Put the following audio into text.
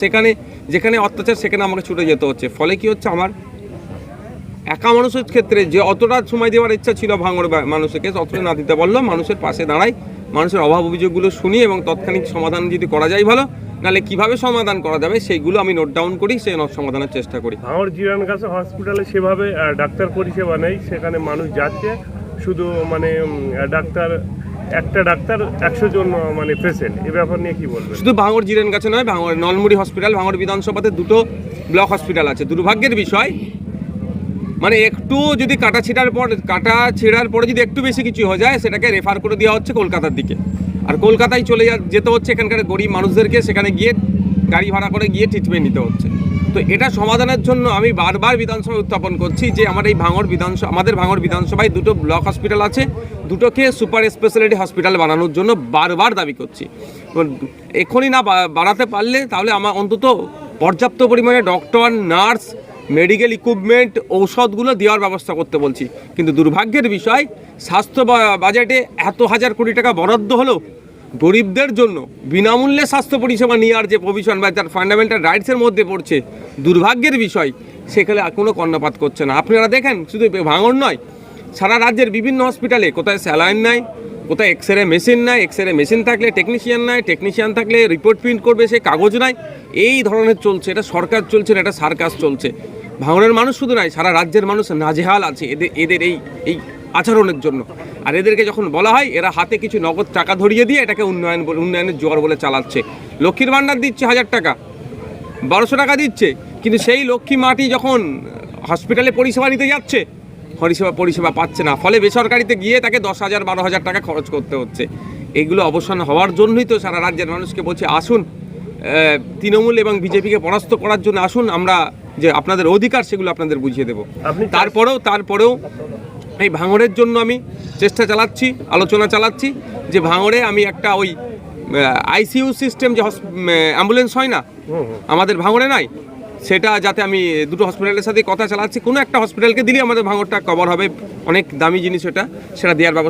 সেখানে, যেখানে অত্যাচার, সেখানে আমাকে ছুটে যেতে হচ্ছে। ফলে কি হচ্ছে আমার? একা মানুষের ক্ষেত্রে যে অতটা সময় দেওয়ার ইচ্ছা ছিল ভাঙর মানুষকে, অতটা না দিতে পারল মানুষের পাশে দাঁড়াই, মানুষের অভাব অভিযোগগুলো শুনি এবং তৎক্ষণিক সমাধান যদি করা যায় ভালো, নাহলে কীভাবে সমাধান করা যাবে সেইগুলো আমি নোট ডাউন করি, সেই সমাধানের চেষ্টা করি। ভাঙড় জিরান কাছে হসপিটালে সেভাবে ডাক্তার পরিষেবা নেই, সেখানে মানুষ যাচ্ছে, শুধু মানে ডাক্তার একটা ডাক্তার একশো জন মানে পেশেন্ট এ ব্যাপার নিয়ে কি বলবেন? শুধু ভাঙর জিরেন কাছে নয় ভাঙর নলমুড়ি হসপিটাল ভাঙর বিধানসভাতে দুটো ব্লক হসপিটাল আছে। দুর্ভাগ্যের বিষয় মানে একটু যদি কাটা ছিঁড়ার পর, কাটা ছেঁড়ার পরে যদি একটু বেশি কিছু হয়ে যায়, সেটাকে রেফার করে দেওয়া হচ্ছে কলকাতার দিকে। আর কলকাতায় চলে যেতে হচ্ছে এখানকার গরিব মানুষদেরকে, সেখানে গিয়ে গাড়ি ভাড়া করে গিয়ে ট্রিটমেন্ট নিতে হচ্ছে। তো এটা সমাধানের জন্য আমি বারবার বিধানসভায় উত্থাপন করছি যে আমার এই ভাঙর বিধানসভা আমাদের ভাঙর বিধানসভায় দুটো ব্লক হসপিটাল আছে, দুটোকে সুপার স্পেশালিটি হসপিটাল বানানোর জন্য বারবার দাবি করছি। এখনই না বাড়াতে পারলে তাহলে আমার অন্তত পর্যাপ্ত পরিমাণে ডক্টর, নার্স, মেডিকেল ইকুইপমেন্ট, ঔষধগুলো দেওয়ার ব্যবস্থা করতে বলছি। কিন্তু দুর্ভাগ্যের বিষয়, স্বাস্থ্য বাজেটে এত হাজার কোটি টাকা বরাদ্দ হলো গরিবদের জন্য বিনামূল্যে স্বাস্থ্য পরিষেবা নেওয়ার যে প্রভিশন বা তার ফান্ডামেন্টাল রাইটসের মধ্যে পড়ছে, দুর্ভাগ্যের বিষয়, সেখানে কোনো কর্ণপাত করছে না। আপনারা দেখেন, শুধু ভাঙন নয়, সারা রাজ্যের বিভিন্ন হসপিটালে কোথায় স্যালাইন নাই, কোথায় এক্স রে মেশিন নাই এক্স রে মেশিন থাকলে টেকনিশিয়ান নাই টেকনিশিয়ান থাকলে রিপোর্ট প্রিন্ট করবে, সে কাগজ নাই, এই ধরনের চলছে, এটা সরকার চলছে না, এটা সার্কাস চলছে। ভাঙনের মানুষ শুধু নয় সারা রাজ্যের মানুষ নাজেহাল আছে, এদের এদের এই এই আচরণের জন্য। আর এদেরকে যখন বলা হয় এরা হাতে কিছু নগদ টাকা ধরিয়ে দিয়ে এটাকে উন্নয়ন উন্নয়নের জোয়ার বলে চালাচ্ছে। লক্ষ্মীর ভাণ্ডার দিচ্ছে হাজার টাকা বারোশো টাকা দিচ্ছে কিন্তু সেই লক্ষ্মী মাটি যখন হসপিটালে পরিষেবা নিতে যাচ্ছে পরিষেবা পরিষেবা পাচ্ছে না। ফলে বেসরকারিতে গিয়ে তাকে দশ হাজার বারো হাজার টাকা খরচ করতে হচ্ছে। এগুলো অবসান হওয়ার জন্যই তো সারা রাজ্যের মানুষকে বলছে আসুন তৃণমূল এবং বিজেপিকে পরাস্ত করার জন্য আসুন আমরা যে আপনাদের অধিকার সেগুলো আপনাদের বুঝিয়ে দেবো। তারপরেও তারপরেও এই ভাঙড়ের জন্য আমি চেষ্টা চালাচ্ছি আলোচনা চালাচ্ছি যে ভাঙড়ে আমি একটা ওই আইসিইউ সিস্টেম যে অ্যাম্বুলেন্স হয় না আমাদের ভাঙড়ে নাই সেটা যাতে আমি দুটো হসপিটালের সাথে কথা চালাচ্ছি কোনো একটা হসপিটালকে দিলে আমাদের ভাঙড়টা কভার হবে অনেক দামি জিনিস এটা সেটা দেওয়ার ব্যবস্থা